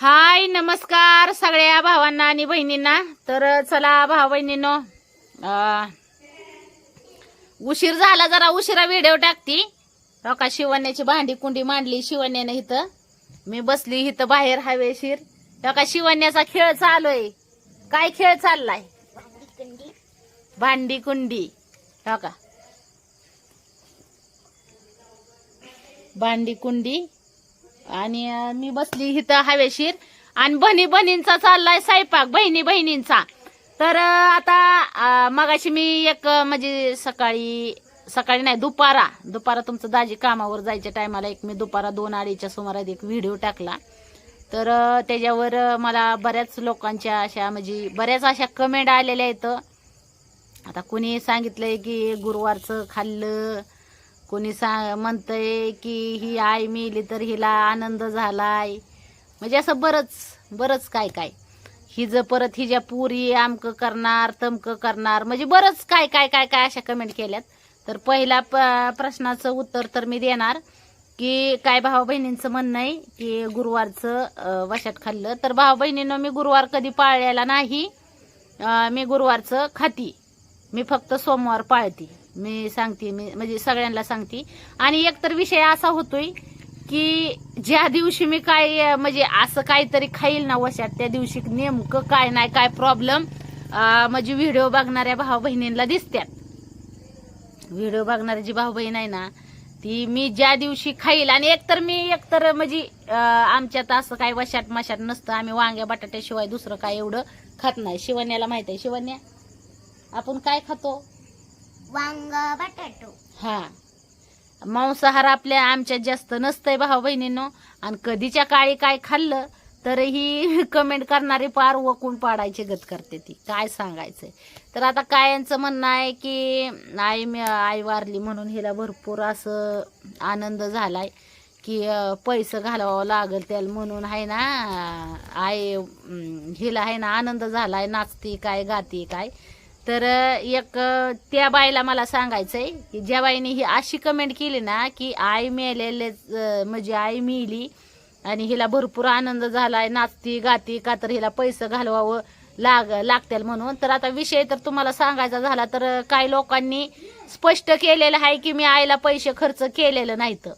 हाय नमस्कार सगळ्या भावांना आणि बहिणींना. तर चला भाव बहिणींनो उशीर झाला जरा उशिरा व्हिडिओ टाकती. हो का शिवण्याची भांडी कुंडी मांडली शिवण्याने इथं. मी बसली इथं बाहेर हवेशीर हो का शिवण्याचा खेळ चालूय काय खेळ चाललाय? भांडी कुंडी. हो का. भांडी कुंडी. आणि मी बसली इथं हवेशीर. आणि बहिणी बहिणींचा चाललाय स्वयंपाक बहिणी बहिणींचा. तर आता मगाशी मी एक म्हणजे सकाळी सकाळी नाही दुपारा दुपारा तुमचं दाजी कामावर जायच्या टायमाला एक मी दुपारा दोन अडीच्या सुमारात एक व्हिडिओ टाकला. तर त्याच्यावर मला बऱ्याच लोकांच्या अशा म्हणजे बऱ्याच अशा कमेंट आलेल्या आहेत. आता कुणी सांगितलंय की गुरुवारचं खाल्लं कोणी सा म्हणतंय की ही आई मिली तर हिला आनंद झालाय. म्हणजे असं बरंच बरंच काय काय. हिज परत हिच्या पुरी आमकं करणार तमकं करणार म्हणजे बरंच काय काय काय काय अशा कमेंट केल्यात. तर पहिला प- प्रश्नाचं उत्तर तर मी देणार की काय भाऊ बहिणींचं म्हणणं आहे की गुरुवारचं वशात खाल्लं. तर भाऊ बहिणीनं मी गुरुवार कधी पाळलेला नाही मी गुरुवारचं खाती. मी फक्त सोमवार पाळते. मी सांगते मी म्हणजे सगळ्यांना सांगते. आणि एकतर विषय असा होतोय की ज्या दिवशी मी काय म्हणजे असं काहीतरी खाईल ना वशात त्या दिवशी नेमकं काय नाही काय प्रॉब्लेम म्हणजे व्हिडिओ बघणाऱ्या भाऊ बहिणींना दिसत्यात. व्हिडिओ बघणारी जी भाऊ बहीण आहे ना ती मी ज्या दिवशी खाईल आणि एकतर मी एकतर म्हणजे आमच्यात असं काय वशात मशात नसतं आम्ही वांग्या बटाट्याशिवाय दुसरं काय एवढं खात नाही. शिवण्याला माहीत आहे शिवण्या? आपण काय खातो? वांग बटाटो. हा. मांसाहार आपल्या आमच्यात जास्त नसतंय भाऊ बहिणींनो. आणि कधीच्या काळी काय खाल्लं तरीही कमेंट करणारे पार वकून पाडायची गत करते ती. काय सांगायचंय? तर आता कायांचं म्हणणं आहे की आई मी आई वारली म्हणून हिला भरपूर असं आनंद झालाय की पैसे घालवावं लागल त्याला म्हणून आहे ना आई हिला आहे ना आनंद झालाय नाचती काय गाती काय. तर एक त्या बाईला मला सांगायचंय की ज्या बाईने ही अशी कमेंट केली ना की आई मिळालेले म्हणजे आई मिळली आणि हिला भरपूर आनंद झालाय नाचती गाती का तर हिला पैसे घालवावं लाग लागतील म्हणून. तर आता विषय तर तुम्हाला सांगायचा झाला तर काही लोकांनी स्पष्ट केलेलं आहे की मी आईला पैसे खर्च केलेलं नाहीत.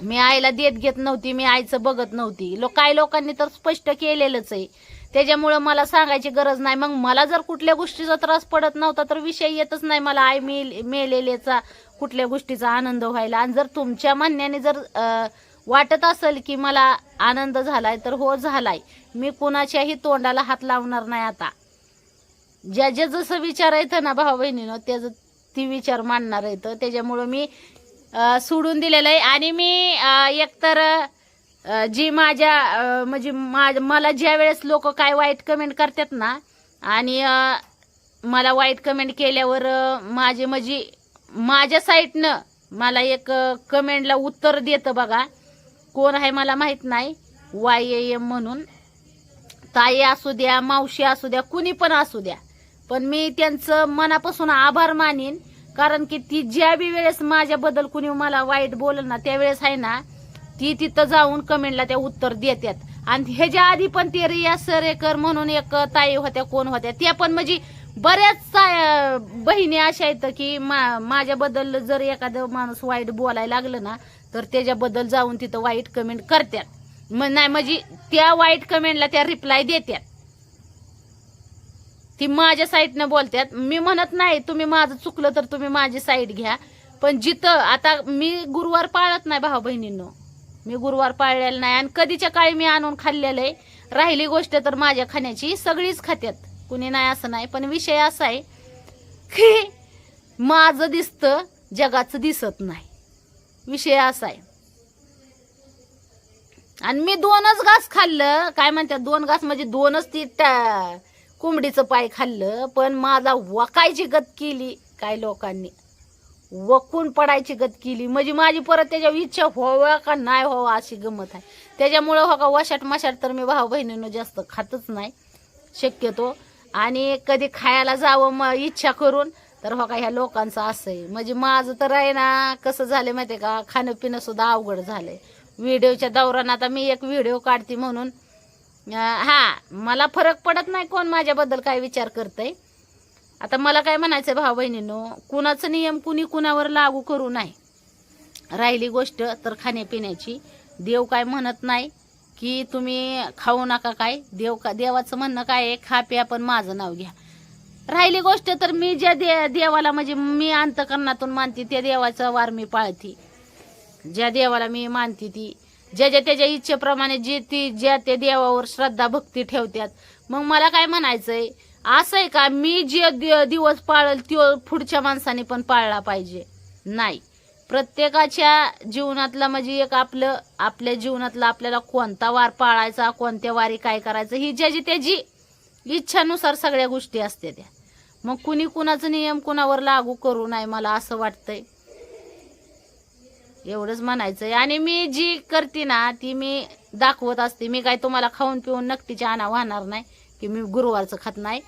मी आईला देत घेत नव्हती मी आईचं बघत नव्हती. लो काही लोकांनी तर स्पष्ट केलेलंच आहे. त्याच्यामुळं मला सांगायची गरज नाही. मग मला जर कुठल्या गोष्टीचा त्रास पडत नव्हता तर विषय येतच नाही मला. आई मेल मेलेलेचा कुठल्या गोष्टीचा आनंद व्हायला. आणि जर तुमच्या म्हणण्याने जर वाटत असेल की मला आनंद झालाय तर हो झालाय. मी कुणाच्याही तोंडाला हात लावणार नाही आता. ज्या ज्या जसं विचार येतं ना भाऊ बहिणीनं त्याचं ती विचार मांडणार येतं त्याच्यामुळं मी सोडून दिलेलं आहे. आणि मी एकतर जी माझ्या म्हणजे मा- मला ज्या वेळेस लोक काय वाईट कमेंट करतात ना आणि मला वाईट कमेंट केल्यावर माझे म्हणजे माझ्या साईडनं मला एक कमेंटला उत्तर देतं बघा. कोण आहे मला माहीत नाही. वाय एम म्हणून. ताई असू द्या मावशी असू द्या कुणी पण असू द्या. पण मी त्यांचं मनापासून आभार मानीन. कारण की ती ज्या बी वेळेस माझ्याबद्दल कुणी मला वाईट बोलल ना त्यावेळेस आहे ना ती तिथं जाऊन कमेंटला त्या उत्तर देतात आणि ह्याच्या आधी पण ते रिया सरेकर म्हणून एक ताई होत्या कोण होत्या त्या पण म्हणजे बऱ्याच बहिणी अशा आहेत की मा माझ्याबद्दल जर एखादं माणूस वाईट बोलायला लागलं ना तर त्याच्याबद्दल जाऊन तिथं वाईट कमेंट करतात मग नाही म्हणजे त्या वाईट कमेंटला त्या रिप्लाय देतात ती माझ्या साईडनं बोलतात मी म्हणत नाही तुम्ही माझं चुकलं तर तुम्ही माझी साईड घ्या. पण जिथं आता मी गुरुवार पाळत नाही भाऊ बहिणींनो मी गुरुवार पाळलेला नाही आणि कधीच्या काळी मी आणून खाल्लेलं आहे. राहिली गोष्ट तर माझ्या खाण्याची सगळीच खात्यात. कुणी नाही असं नाही पण विषय असा आहे की माझं दिसतं जगाचं दिसत नाही. विषय असा आहे. आणि मी दोनच घास खाल्लं. काय म्हणतात दोन घास म्हणजे दोनच ती कोंबडीचं पाय खाल्लं पण माझा वकायची गत केली काय लोकांनी. वकून पडायची गत केली. म्हणजे माझी परत त्याच्यावर इच्छा व्हावं का नाही व्हावं अशी गमत आहे. त्याच्यामुळं हो का वशाट मशाट तर मी भाऊ बहिणीनं जास्त खातच नाही. शक्यतो. आणि कधी खायला जावं मग इच्छा करून तर हो का ह्या लोकांचं असं आहे म्हणजे माझं तर आहे ना कसं झालं माहितीये का खाणं पिणं सुद्धा अवघड झालंय. व्हिडिओच्या दौरान आता मी एक व्हिडिओ काढते म्हणून. हा मला फरक पडत नाही कोण माझ्याबद्दल काय विचार करतंय. आता मला काय म्हणायचं भाऊ बहिणीनो कुणाचं नियम कुणी कुणावर लागू करू नाही राहिली गोष्ट तर खाण्यापिण्याची. देव काय म्हणत नाही की तुम्ही खाऊ नका काय. देव का देवाचं म्हणणं काय आहे? खा प्या पण माझं नाव घ्या. राहिली गोष्ट तर मी ज्या दे देवाला म्हणजे मी अंतकरणातून मानते त्या देवाचा वार मी पाळते. ज्या देवाला मी मानते ती. ज्या ज्या त्याच्या इच्छेप्रमाणे जे ती ज्या त्या देवावर श्रद्धा भक्ती ठेवतात. मग मला काय म्हणायचंय? असं आहे का? मी जे दिवस पाळल तो पुढच्या माणसाने पण पाळला पाहिजे. नाही. प्रत्येकाच्या जीवनातला म्हणजे एक आपलं आपल्या जीवनातला आपल्याला कोणता वार पाळायचा कोणत्या वारी काय करायचं ही ज्याची त्याची इच्छानुसार सगळ्या गोष्टी असते त्या. मग कुणी कुणाचं नियम कुणावर लागू करू नये मला असं वाटतंय. एवढंच म्हणायचंय. आणि मी जी करते ना ती मी दाखवत असते. मी काय तुम्हाला खाऊन पिऊन नक्कीच्या आणा वाहणार नाही. की मी गुरुवारचं खात नाही.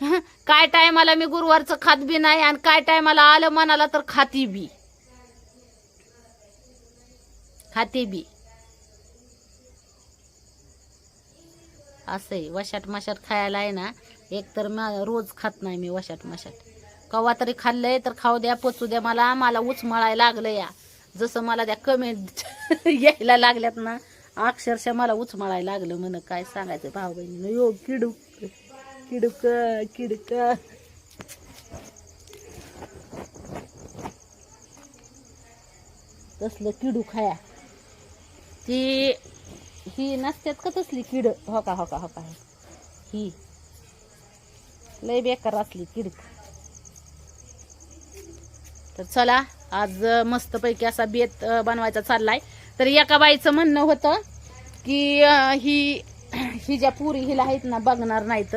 काय टायमाला मी गुरुवारचं खात बी नाही आणि काय टायमाला आलं मनाला तर खाती बी. खाते बी. असं आहे वशाट मशाट खायला आहे ना एक तर रोज खात नाही मी वशाट मशाट कवा तरी खाल्लंय तर खाऊ द्या पचू द्या मला मला उचमळायला लागलं या. जसं मला त्या कमेंट यायला लागल्यात ना अक्षरशः मला उचमाळायला लागलं म्हण काय सांगायचं भाऊ बहिणीनं यो किडूक किडूक किडक. तसलं किडू खाया ती ही नसतात का तसली किड? हो का हो का हो. का ही लय बेकार असली किडक. तर चला आज मस्तपैकी असा बेत बनवायचा चाललाय. तर एका बाईचं म्हणणं होतं की ही ही ज्या पुरी हिला आहेत ना बघणार नाहीत.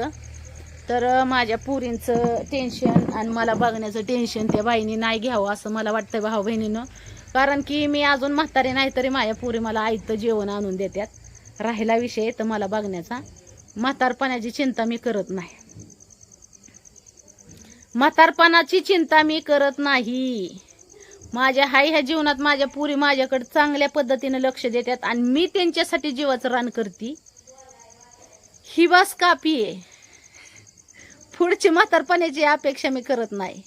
तर माझ्या पुरींचं टेन्शन आणि मला बघण्याचं टेन्शन त्या बाईनी नाही घ्यावं असं मला वाटतं भाऊ बहिणीनं. कारण की मी अजून म्हातारी नाही तरी माझ्या पुरी मला आईतं जेवण आणून देतात राहिला विषय तर मला बघण्याचा. म्हातारपणाची चिंता मी करत नाही. म्हातारपणाची चिंता मी करत नाही. माझ्या हाय ह्या जीवनात माझ्या पुरी माझ्याकडे चांगल्या पद्धतीने लक्ष देतात आणि मी त्यांच्यासाठी जीवाचं रान करते. ही बस कापी आहे. पुढची म्हातारपणाची अपेक्षा मी करत नाही.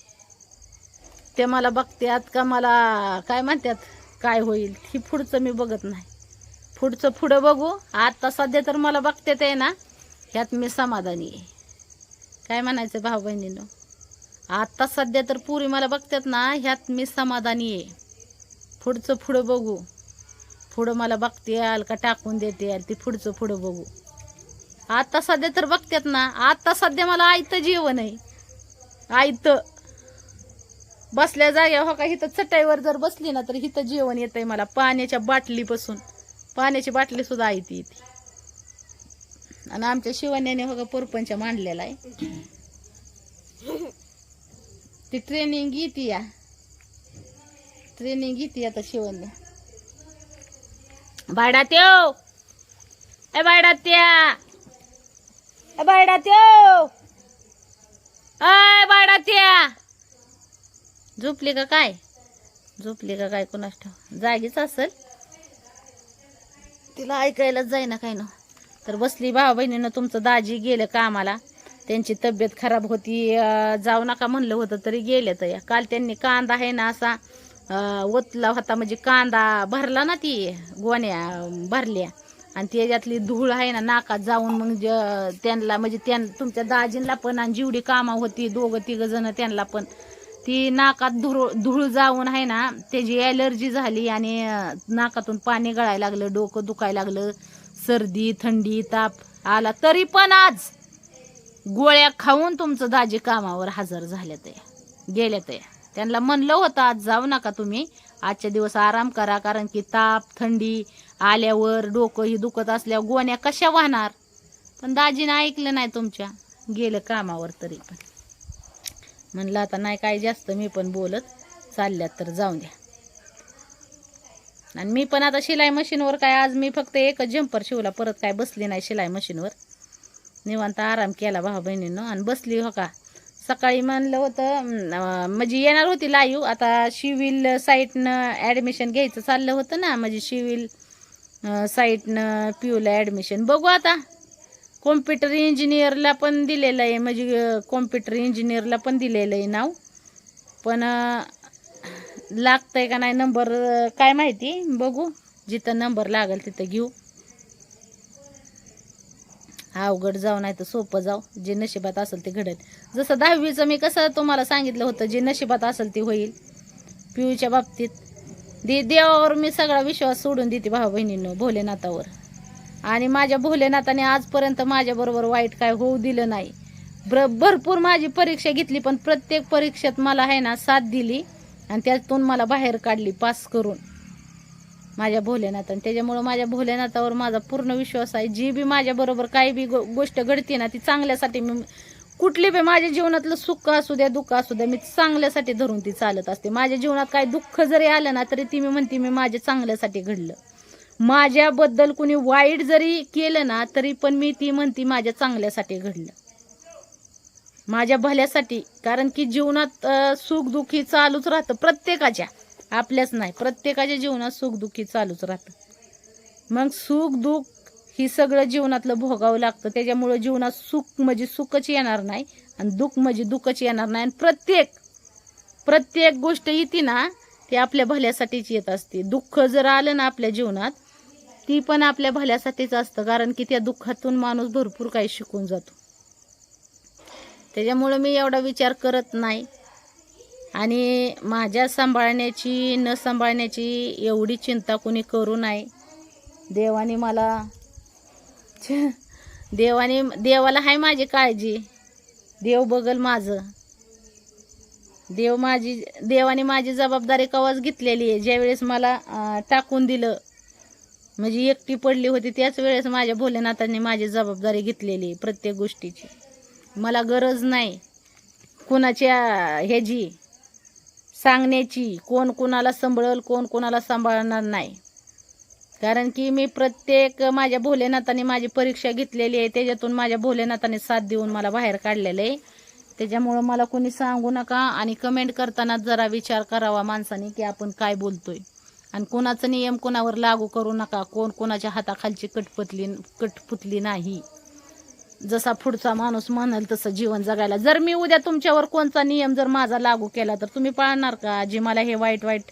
ते मला बघतात का मला काय म्हणतात काय होईल? ही पुढचं मी बघत नाही. पुढचं पुढं बघू. आता सध्या तर मला बघतात आहे ना ह्यात मी समाधानी आहे. काय म्हणायचं भाऊ बहिणीनं? आता सध्या तर पुरी मला बघतात ना ह्यात मी समाधानी आहे. पुढचं पुढं बघू. पुढं मला बघते आल का टाकून देते आल ती पुढचं पुढं बघू. आता सध्या तर बघतात ना आता सध्या मला आयतं जेवण आहे. आयतं बसल्या जाग्या हो का इथं चटाईवर जर बसली ना तर इथं जेवण येतंय मला पाण्याच्या बाटलीपासून. पाण्याची बाटली सुद्धा आहे ती इथे. आणि आमच्या शिवण्याने हो का परपंच मांडलेला आहे. ती ट्रेनिंग घेते या. ट्रेनिंग घेते आता शिवण्या बायडा त्यो. ए भाडात त्या. ए बायडा त्यो. अय बायडा त्या. झोपली का काय? झोपली का काय कोणास ठाव जागीच असेल. तिला ऐकायलाच जाईना काय ना तर बसली भावा बहिणीनं तुमचं दाजी गेलं कामाला. त्यांची तब्येत खराब होती. जाऊ नका म्हणलं होतं तरी गेले तर या काल त्यांनी कांदा आहे ना असा ओतला होता. म्हणजे कांदा भरला ना ती गोण्या भरल्या. आणि त्याच्यातली धूळ आहे ना नाकात जाऊन मग त्यांना म्हणजे त्यां तुमच्या दाजींना पण आणि जेवढी कामं होती दोघं तिघं जण त्यांना पण ती नाकात धूळ धूळ जाऊन आहे ना त्याची ॲलर्जी झाली आणि नाकातून पाणी गळायला लागलं डोकं दुखायला लागलं. सर्दी थंडी ताप आला. तरी पण आज गोळ्या खाऊन तुमचं दाजी कामावर हजर झाले ते गेले ते. त्यांना म्हणलं होतं आज जाऊ नका तुम्ही. आजच्या दिवस आराम करा कारण की ताप थंडी आल्यावर डोकं ही दुखत असल्यावर गोण्या कशा वाहणार? पण दाजीनं ऐकलं नाही तुमच्या. गेलं कामावर तरी पण. म्हणलं आता नाही काय जास्त मी पण बोलत चालल्यात तर जाऊन द्या. आणि मी पण आता शिलाई मशीनवर काय आज मी फक्त एकच जम्पर शिवला परत काय बसली नाही शिलाई मशीनवर. निवांत आराम केला भाऊ बहिणीनं आणि बसली हो का. सकाळी म्हणलं होतं म्हणजे येणार होती लाईव आता शिविल साईटनं ॲडमिशन घ्यायचं चाललं होतं ना म्हणजे शिविल साईटनं साईटनं पिऊला ॲडमिशन बघू आता. कॉम्प्युटर इंजिनियरला पण दिलेलं आहे म्हणजे कॉम्प्युटर इंजिनियरला पण दिलेलं आहे नाव. पण लागतं लागतंय का नाही नंबर काय माहिती? बघू. जिथं नंबर लागेल तिथं घेऊ. अवघड जाऊ नाही तर सोपं जाऊ. जे नशिबात असेल ते घडेल जसं दहावीचं मी कसं तुम्हाला सांगितलं होतं जे नशिबात असेल ते होईल. पिऊच्या बाबतीत. दे देवावर मी सगळा विश्वास सोडून देते भाऊ बहिणींनो भोलेनाथावर. आणि माझ्या भोलेनाथाने आजपर्यंत माझ्याबरोबर वाईट काय होऊ दिलं नाही. ब्र भरपूर माझी परीक्षा घेतली पण प्रत्येक परीक्षेत मला आहे ना साथ दिली आणि त्यातून मला बाहेर काढली पास करून. माझ्या भोलेनाथ आणि त्याच्यामुळं माझ्या भोलेनाथावर माझा पूर्ण विश्वास आहे. जी बी माझ्याबरोबर काही बी गो गोष्ट घडते ना ती चांगल्यासाठी मी कुठली बी माझ्या जीवनातलं सुख असू द्या दुःख असू द्या मी चांगल्यासाठी धरून ती चालत असते. माझ्या जीवनात काही दुःख जरी आलं ना तरी ती मी म्हणते मी माझ्या चांगल्यासाठी घडलं. माझ्याबद्दल कुणी वाईट जरी केलं ना तरी पण मी ती म्हणते माझ्या चांगल्यासाठी घडलं. माझ्या भल्यासाठी कारण की जीवनात सुख दुःखी चालूच राहतं प्रत्येकाच्या. आपल्याच नाही. प्रत्येकाच्या जीवनात सुख दुःखी चालूच राहतं. मग सुख दुःख ही सगळं जीवनातलं भोगावं लागतं. त्याच्यामुळं जीवनात सुख म्हणजे सुखच येणार नाही आणि दुःख म्हणजे दुःखच येणार नाही. आणि प्रत्येक प्रत्येक गोष्ट येते ना ती आपल्या भल्यासाठीच येत असते. दुःख जर आलं ना आपल्या जीवनात ती पण आपल्या भल्यासाठीच असतं. कारण की त्या दुःखातून माणूस भरपूर काही शिकून जातो. त्याच्यामुळं मी एवढा विचार करत नाही. आणि माझ्या सांभाळण्याची न सांभाळण्याची एवढी चिंता कोणी करू नये. देवाने मला छ- देवाने देवाला आहे माझी काळजी. देव बघल माझं. देव माझी देवाने माझी जबाबदारी कवाच घेतलेली आहे. ज्यावेळेस मला टाकून दिलं म्हणजे एकटी पडली होती त्याच वेळेस माझ्या भोलेनाथांनी माझी जबाबदारी घेतलेली आहे प्रत्येक गोष्टीची. मला गरज नाही कुणाच्या ह्याची. सांगण्याची कोण कोणाला सांभाळल कोण कोणाला सांभाळणार नाही. कारण की मी प्रत्येक माझ्या भोलेनाथाने माझी परीक्षा घेतलेली आहे त्याच्यातून माझ्या भोलेनाथाने साथ देऊन मला बाहेर काढलेलं आहे. त्याच्यामुळं मला कोणी सांगू नका आणि कमेंट करताना जरा विचार करावा माणसाने की आपण काय बोलतोय. आणि कोणाचा नियम कोणावर लागू करू नका. कोण कोणाच्या हाताखालची कटपुतली कटपुतली नाही. जसा पुढचा माणूस म्हणाल तसं जीवन जगायला. जर मी उद्या तुमच्यावर कोणता नियम जर माझा लागू केला तर तुम्ही पाळणार का? जी मला हे वाईट वाईट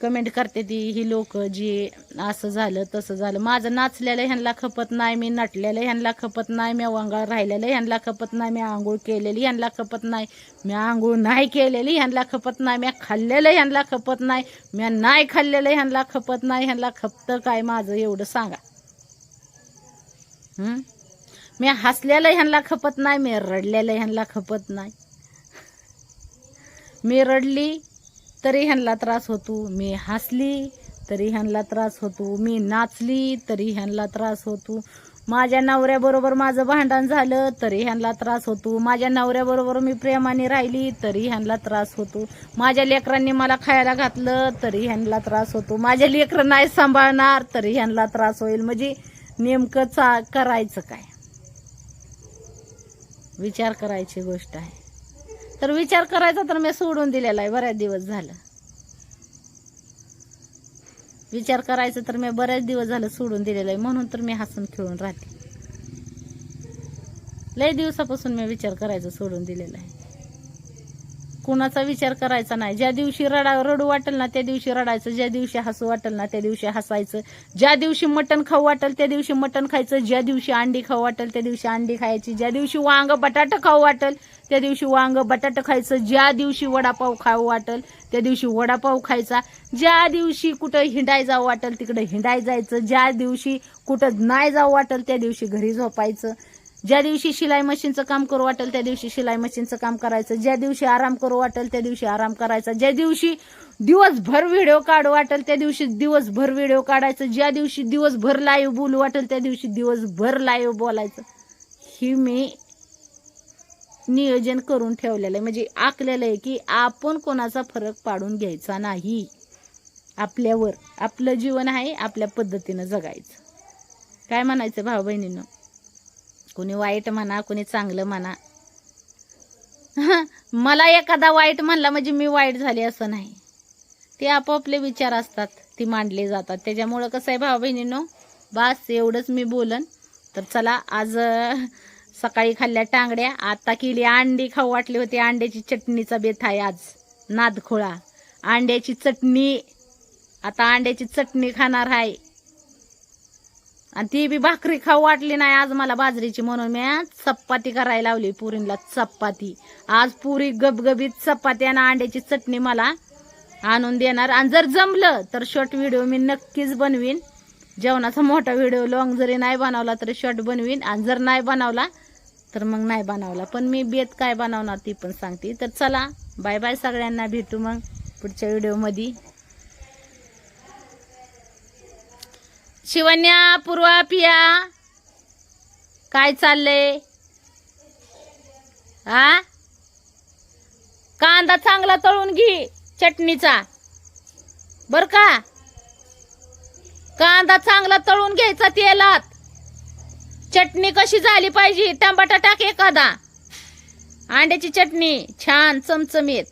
कमेंट करते ती. ही लोक जी असं झालं तसं झालं. माझं नाचलेलं ह्यांना खपत नाही मी नटलेलं ह्यांना खपत नाही मी वंगाळ राहिलेलं ह्यांना खपत नाही मी आंघोळ केलेली ह्यांना खपत नाही मी आंघोळ नाही केलेली ह्यांना खपत नाही मी खाल्लेलं ह्यांना खपत नाही मी नाही खाल्लेलं ह्यांना खपत नाही ह्यांना खपतं काय माझं एवढं सांगा. मी हसलेलं ह्यांना खपत नाही मी रडलेलं ह्यांना खपत नाही. मी रडली तरी ह्यांना त्रास होतो. मी हसली तरी ह्यांना त्रास होतो. मी नाचली तरी ह्यांना त्रास होतो. माझ्या नवऱ्याबरोबर माझं भांडण झालं तरी ह्यांना त्रास होतो. माझ्या नवऱ्याबरोबर मी प्रेमाने राहिली तरी ह्यांना त्रास होतो. माझ्या लेकरांनी मला खायला घातलं तरी ह्यांना त्रास होतो. माझ्या लेकरं नाही सांभाळणार तरी ह्यांना त्रास होईल. म्हणजे नेमकं चा करायचं काय? विचार करायची गोष्ट आहे. तर विचार करायचा तर मी सोडून दिलेला आहे बऱ्याच दिवस झालं. विचार करायचं तर मी बऱ्याच दिवस झालं सोडून दिलेलं आहे म्हणून तर मी हसून खेळून राहते. लय दिवसापासून मी विचार करायचा सोडून दिलेला आहे. कुणाचा विचार करायचा नाही. ज्या दिवशी रडा रडू वाटेल ना त्या दिवशी रडायचं. ज्या दिवशी हसू वाटेल ना त्या दिवशी हसायचं. ज्या दिवशी मटण खाऊ वाटेल त्या दिवशी मटण खायचं. ज्या दिवशी अंडी खाऊ वाटेल त्या दिवशी अंडी खायची. ज्या दिवशी वांग बटाटा खाऊ वाटेल त्या दिवशी वांग बटाटा खायचं. ज्या दिवशी वडापाव खाऊ वाटेल त्या दिवशी वडापाव खायचा. ज्या दिवशी कुठं हिंडाय जावं वाटेल तिकडं हिंडाय जायचं. ज्या दिवशी कुठं नाही जावं वाटेल त्या दिवशी घरी झोपायचं. ज्या दिवशी शिलाई मशीनचं काम करू वाटेल त्या दिवशी शिलाई मशीनचं काम करायचं. ज्या दिवशी आराम करू वाटेल त्या दिवशी आराम करायचा. ज्या दिवशी दिवसभर व्हिडिओ काढू वाटेल त्या दिवशी दिवसभर व्हिडिओ काढायचं. ज्या दिवशी दिवसभर लाईव्ह बोलू वाटेल त्या दिवशी दिवसभर लाईव्ह बोलायचं. ही मी नियोजन करून ठेवलेलं आहे. म्हणजे आखलेलं आहे की आपण कोणाचा फरक पाडून घ्यायचा नाही. आपल्यावर आपलं जीवन आहे आपल्या पद्धतीनं जगायचं. काय म्हणायचं भाऊ बहिणीनं कुणी वाईट म्हणा कुणी चांगलं म्हणा. मला एखादा वाईट म्हणला म्हणजे मी वाईट झाले असं नाही. ते आपापले विचार असतात ती मांडले जातात. त्याच्यामुळं कसं आहे भाऊ बहिणीनो बास एवढंच मी बोलन. तर चला आज सकाळी खाल्ल्या टांगड्या आता केली अंडी खाऊ वाटली होती. अंड्याची चटणीचा बेत आहे आज नादखोळा. अंड्याची चटणी आता अंड्याची चटणी खाणार आहे. आणि ती बी भाकरी खाऊ वाटली नाही. आज मला बाजरीची म्हणून मी चपाती करायला लावली पुरीला चपाती. आज पुरी गबगबीत चपाती आणि अंड्याची चटणी मला आणून देणार. आणि जर जमलं तर शॉर्ट व्हिडिओ मी नक्कीच बनवीन. जेवणाचा मोठा व्हिडिओ लॉंग जरी नाही बनवला तरी शॉर्ट बनवीन. आणि जर नाही बनवला तर मग नाही बनवला. पण मी बेत काय बनवणार ती पण सांगते. तर चला बाय बाय सगळ्यांना. भेटू मग पुढच्या व्हिडिओमध्ये शिवन्या पूर्वा पिया. काय चाललंय? हा कांदा चांगला तळून घे चटणीचा. बर का? कांदा चांगला तळून घ्यायचा तेलात. चटणी कशी झाली पाहिजे? टमाटा टाक एखादा. अंड्याची चटणी छान चमचमीत.